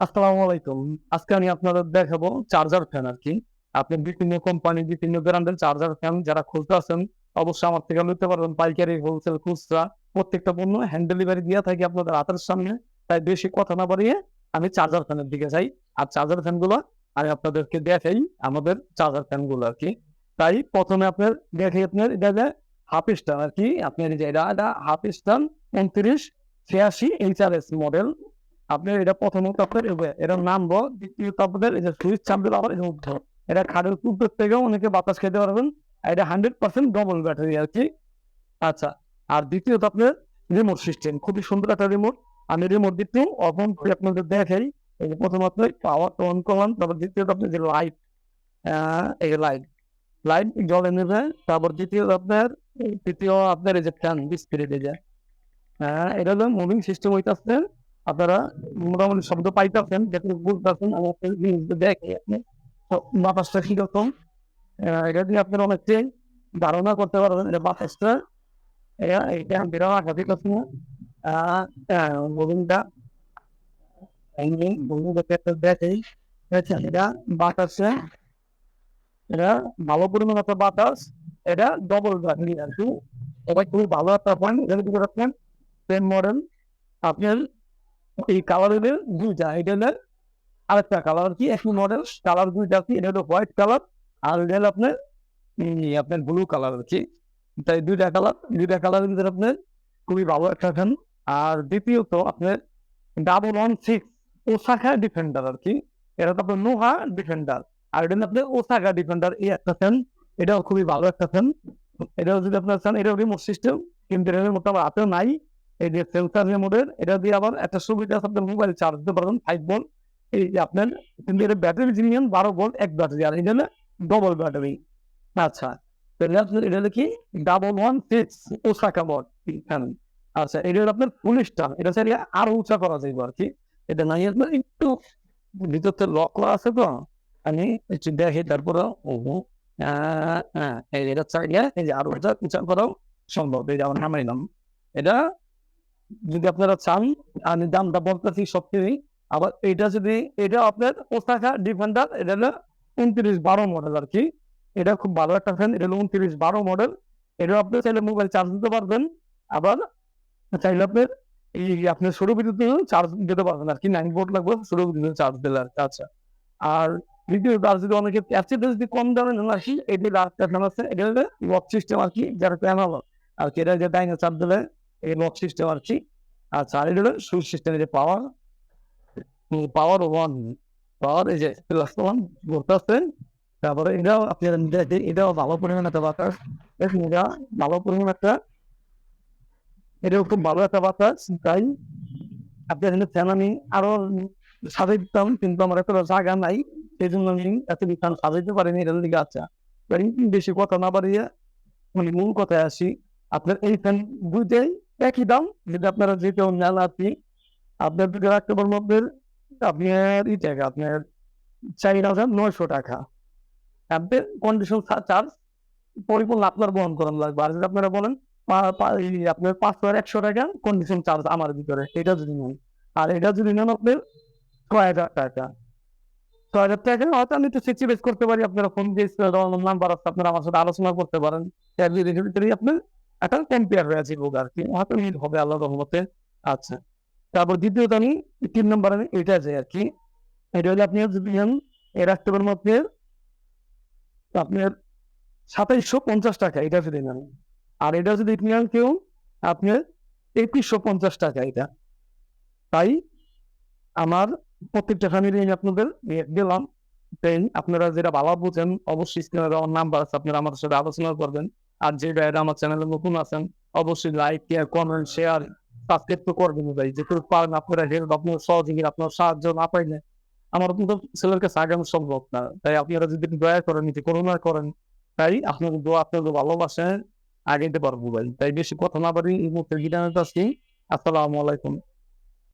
আসসালামু আলাইকুম। আজকে আমি আপনাদের দেখাবো চার্জার ফ্যান আর কি। আপনি বিভিন্ন কোম্পানি বিভিন্ন ব্র্যান্ডের চার্জার ফ্যান যারা খুঁজতে আছেন, অবশ্যই আমার থেকে নিতে পারবেন। পাইকারি হোলসেল খুচরা প্রত্যেকটা পণ্য হ্যান্ড ডেলিভারি দিয়ে থাকি আপনাদের হাতের সামনে। তাই বেশি কথা না বাড়িয়ে আমি চার্জার ফ্যানের দিকে যাই। আর চার্জার ফ্যানগুলো আমি আপনাদেরকে দেখাই আমাদের চার্জার ফ্যানগুলো আর কি। তাই প্রথমে আপনার দেখে আপনার, এটা হাফ স্টার আর কি। আপনার এটা এটা হাফ স্টার উনত্রিশ, ছিয়াশি এইচ আর এস মডেল আপনার এটা প্রথমত আপনার এটার নাম বল দ্বিতীয়ত আপনাদের এই যে সুইচ চাপ দিলে আবার উঠে এটা খাটের উপর থেকেও অনেকে বাতাস খেতে পারবেন এটা হান্ড্রেড পার্সেন্ট ডবল ব্যাটারি আর কি। আচ্ছা আর দ্বিতীয়ত আপনার রিমোট সিস্টেম খুবই সুন্দর একটা রিমোট আমি রিমোট দিতে অপন করে আপনাদের দেখাই। এই যে প্রথম আপনার পাওয়ার অন করলাম তারপর দ্বিতীয়ত আপনার যে লাইট এই লাইট লাইট জ্বলে নেবে তারপর দ্বিতীয়ত আপনার তৃতীয় আপনার এই যে ফ্যান দিয়ে যায় হ্যাঁ এটা হলো মুভিং সিস্টেম হইতাছে। আপনারা মোটামুটি শব্দ পাইতেছেন যেটা বুঝতেছেন আমি আপনাদের দেখে আপনি বাতাসটা কীরকম? এটা দিয়ে আপনারা অনেকটাই ধারণা করতে পারবেন, এটা বাতাসটা, এটা এটা বিরাট আঘাতিক আছে মুভিংটা দেখেই এটা বাতাসে, এটা ভালো পরিমাণ একটা বাতাস, এটা ডবল খুবই ভালো একটা পয়েন্ট আপনার এই কালারের দুইটা এটা হলো আরেকটা কালার কি একই মডেল কালার দুইটা কি, এটা হলো হোয়াইট কালার আর এটা হলো আপনার আপনার ব্লু কালার কি। তাই দুইটা কালার দুইটা কালারের ভিতরে আপনার খুবই ভালো একটা ফ্যান আর দ্বিতীয়ত আপনার double one six Osaka defender আর কি, এটা তো আপনার নোহা ডিফেন্ডার আর এটা হলো আপনার ওসাকা ডিফেন্ডার এই একটা ফ্যান এটাও খুবই ভালো একটা ফ্যান এটাও যদি আপনার চান, এটাও রিমোট সিস্টেম কিন্তু এটা রিমোটটা আমার হাতেও নাই। এই যে সেন্সার রিমোটের এটা দিয়ে আবার একটা সুবিধা আছে আপনার মোবাইল চার্জ দিতে পারবেন ফাইভ ভোল্ট এই যে আপনার, কিন্তু এটা ব্যাটারি জিনিয়ান বারো ভোল্ট এক ব্যাটারি আর এটা ডবল ব্যাটারি আচ্ছা তাহলে এটা কি? Double one six Osaka board আচ্ছা এটা হলো আপনার স্টার এটা চাইলে আরও উঁচা করা যাইব আর কি। এটা নাই আপনার একটু ভিতরতে লক করা আছে তো। আমি একটু দেখি, তারপরে এই এটা চাইলে, এই যে আরও উঁচা উঁচা করাও সম্ভব। এই যে আমার নামাইলাম এটা যদি আপনারা চান, আমি দামটা বলতেছি সবকিছুই। আবার এটা যদি, এটা আপনার ওসাকা ডিফেন্ডার, এটা হলো উনত্রিশ বারো মডেল আর কি এটা খুব ভালো একটা ফ্যান এটা হলো উনত্রিশ বারো মডেল এটা আপনি চাইলে মোবাইল চার্জ দিতে পারবেন। আবার চাইলে আপনার এই আপনার সরু বিদ্যুৎ চার্জ দিতে পারবেন আর কি নাইন ভোল্ট লাগবে, সরু বিদ্যুৎ চার্জ দিলে আর। আচ্ছা। আর দ্বিতীয় আর যদি অনেকে এর যদি কম দামে আর কি এটি লাস্ট আছে। এটা হলো লক সিস্টেম আর কি যারা প্যানাল আর কি এটা যে ডাইনে চার্জ দিলে এই লক সিস্টেম আর কি আর এটা হলো সিস্টেম যে পাওয়ার পাওয়ার ওয়ান পাওয়ার এই যে প্লাস ওয়ান করতেছে তারপরে এটাও আপনি এটাও ভালো পরিমাণ একটা বাতাস এটা ভালো পরিমাণ একটা, এটাও খুব ভালো একটা বাতাস তাই আপনি এখানে ফ্যান আমি আরও সাজাই দিতাম, কিন্তু আমার এত জায়গা নাই সেই জন্য আমি এত ফ্যান সাজাইতে পারিনি এটার দিকে। আচ্ছা বেশি কথা না বাড়িয়ে মানে মূল কথায় আসি। আপনার এই ফ্যান দুইটাই একই দাম, যদি আপনারা যে কেউ নেন আপনি, আপনার দিকে রাখতে পারবেন আপনার আপনার ই আপনার চার হাজার নয়শো টাকা। আপনার কন্ডিশন চার্জ পরিপূর্ণ আপনার বহন করানো লাগবে। আর যদি আপনারা বলেন আপনার পাঁচশো আর একশো টাকা কন্ডিশন চার্জ আমার ভিতরে, এটা যদি নেন। আর এটা যদি নেন আপনার ছয় হাজার টাকা। ছয় হাজার টাকা হয়তো আমি একটু সিচুয়েট করতে পারি, আপনারা ফোন দিয়ে নাম্বার আছে, আপনারা আমার সাথে আলোচনা করতে পারেন। এর ভিতরেই আপনার একটা টেম্পিয়ার হয়ে আছে লোক আর কি। হয়তো হবে আল্লাহ রহমতে আচ্ছা তারপর দ্বিতীয়ত আমি তিন নম্বর আমি এটা যাই আর কি, এটা হলে আপনি এর রাখতে পারেন আপনার সাতাইশশো পঞ্চাশ টাকা, এটা যদি নেন। আর এটা যদি নেন কেউ, আপনার একুশশো পঞ্চাশ টাকা এটা। তাই আমার প্রত্যেকটা ফ্যামিলি আমি আপনাদের দিলাম। তাই আপনারা যেটা ভালো বুঝেন, অবশ্যই নাম্বার আছে, আপনারা আমাদের সাথে আলোচনা করবেন। আর যে ভাইয়েরা আমার চ্যানেলে নতুন আছেন, অবশ্যই লাইক কমেন্ট শেয়ার সাবস্ক্রাইব তো করবেন ভাই। যেটুকু পারেন আপনারা হেল্প আপনার সহযোগী আপনার সাহায্য না পাইলে আমার কিন্তু ছেলের কাছে আগানো সম্ভব না। তাই আপনারা যদি দয়া করেন নীতি করুণা করেন, তাই আপনাদের দোয়া, আপনাদের ভালোবাসেন আগে দিতে পারব ভাই। তাই বেশি কথা না পারি এই মুহূর্তে আসছি। আসসালামু আলাইকুম।